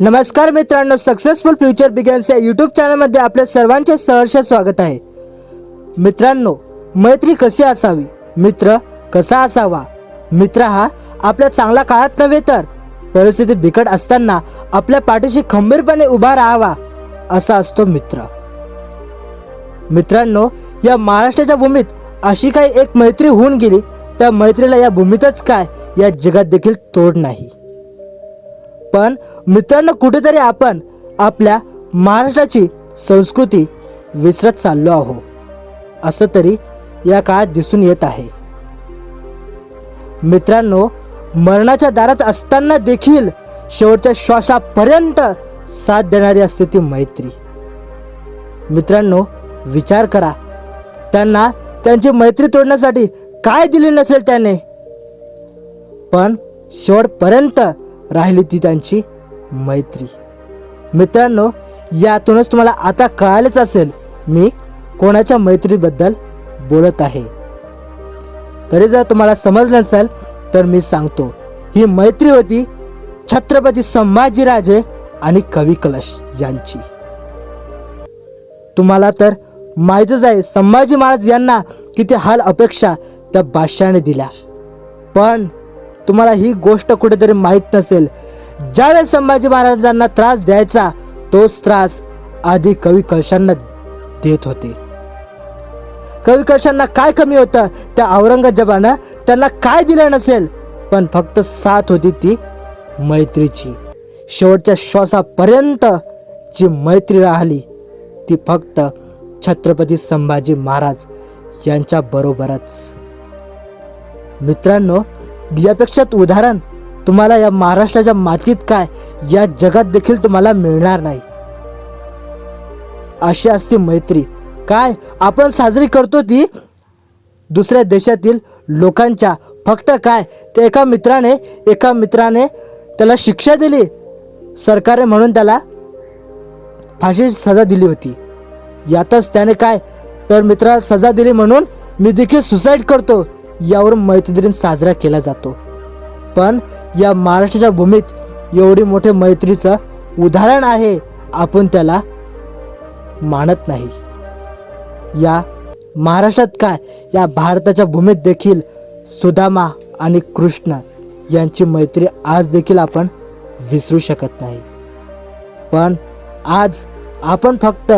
नमस्कार मित्रांनो successful future begins या यूट्यूब चॅनलमध्ये आपल्या सर्वांचे सहर्ष स्वागत आहे. मित्रांनो मैत्री कशी असावी? मित्र कसा असावा? मित्र हा आपल्या चांगल्या काळात नव्हे तर परिस्थिती बिकट असताना आपल्या पाठीशी खंबीरपणे उभा राहावा असा असतो मित्र. मित्रांनो या महाराष्ट्राच्या भूमीत अशी काही एक मैत्री होऊन गेली त्या मैत्रीला या भूमीतच काय या जगात देखील तोड नाही. पण मित्रांनो कुठेतरी आपण आपल्या महाराष्ट्राची संस्कृती विसरत चाललो आहो असं तरी या काळात दिसून येत आहे. मित्रांनो मरणाच्या दारात असताना देखील शेवटच्या श्वासापर्यंत साथ देणारी असते ती मैत्री. मित्रांनो विचार करा त्यांना त्यांची मैत्री तोडण्यासाठी काय दिले नसेल त्याने? पण शेवटपर्यंत राहिली ती त्यांची मैत्री. मित्रांनो यातूनच तुम्हाला आता कळालेच असेल मी कोणाच्या मैत्रीबद्दल बोलत आहे. तरी जर तुम्हाला समजलं नसेल तर मी सांगतो. ही मैत्री होती छत्रपती संभाजीराजे आणि कवी कलश यांची. तुम्हाला तर माहीतच आहे संभाजी महाराज यांना किती हाल अपेक्षा त्या बादशाने दिल्या. पण तुम्हाला ही गोष्ट कुठेतरी माहीत नसेल. ज्यावेळेस संभाजी महाराजांना त्रास द्यायचा तोच त्रास आधी कवी कलशांना देत होते. कवी कलशांना काय कमी होतं? त्या औरंगजेबानं त्यांना काय दिलं नसेल? पण फक्त साथ होती ती मैत्रीची. शेवटच्या श्वासापर्यंत जी मैत्री राहिली ती फक्त छत्रपती संभाजी महाराज यांच्या बरोबरच. मित्रांनो यापेक्षा उदाहरण तुम्हाला या महाराष्ट्राच्या मातीत काय या जगात देखील तुम्हाला मिळणार नाही. अशी असते मैत्री. काय आपण साजरी करतो ती? दुसऱ्या देशातील लोकांच्या फक्त काय ते एका मित्राने एका मित्राने त्याला शिक्षा दिली. सरकारने म्हणून त्याला फाशी सजा दिली होती. यातच त्याने काय तर मित्राला सजा दिली म्हणून मी देखील सुसाईड करतो. यावर मैत्री दिन साजरा केला जातो. पण या महाराष्ट्राच्या भूमीत एवढी मोठे मैत्रीचं उदाहरण आहे आपण त्याला मानत नाही. या महाराष्ट्रात काय? या भारताच्या भूमीत देखील सुदामा आणि कृष्ण यांची मैत्री आज देखील आपण विसरू शकत नाही. पण आज आपण फक्त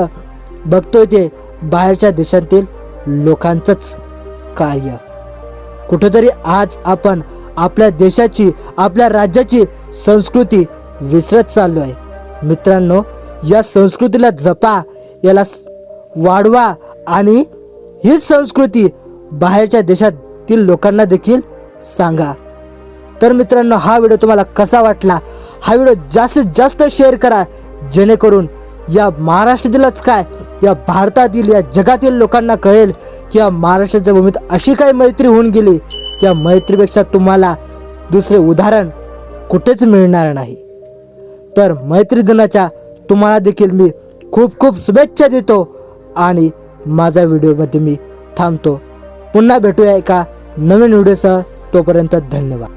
बघतोय ते बाहेरच्या देशातील लोकांचंच कार्य. कुठेतरी आज आपण आपल्या देशाची आपल्या राज्याची संस्कृती विसरत चाललो आहे मित्रांनो या संस्कृतीला जपा याला वाढवा आणि हीच संस्कृती बाहेरच्या देशातील लोकांना देखील सांगा. तर मित्रांनो हा व्हिडिओ तुम्हाला कसा वाटला? हा व्हिडिओ जास्तीत जास्त शेअर करा जेणेकरून या महाराष्ट्रातीलच काय या भारतातील या जगातील लोकांना कळेल की या महाराष्ट्राच्या भूमीत अशी काही मैत्री होऊन गेली त्या मैत्रीपेक्षा तुम्हाला दुसरे उदाहरण कुठेच मिळणार नाही. तर मैत्री दिनाच्या तुम्हाला देखील मी खूप खूप शुभेच्छा देतो आणि माझा व्हिडिओमध्ये मी थांबतो. पुन्हा भेटूया एका नवीन व्हिडिओसह. तोपर्यंत धन्यवाद.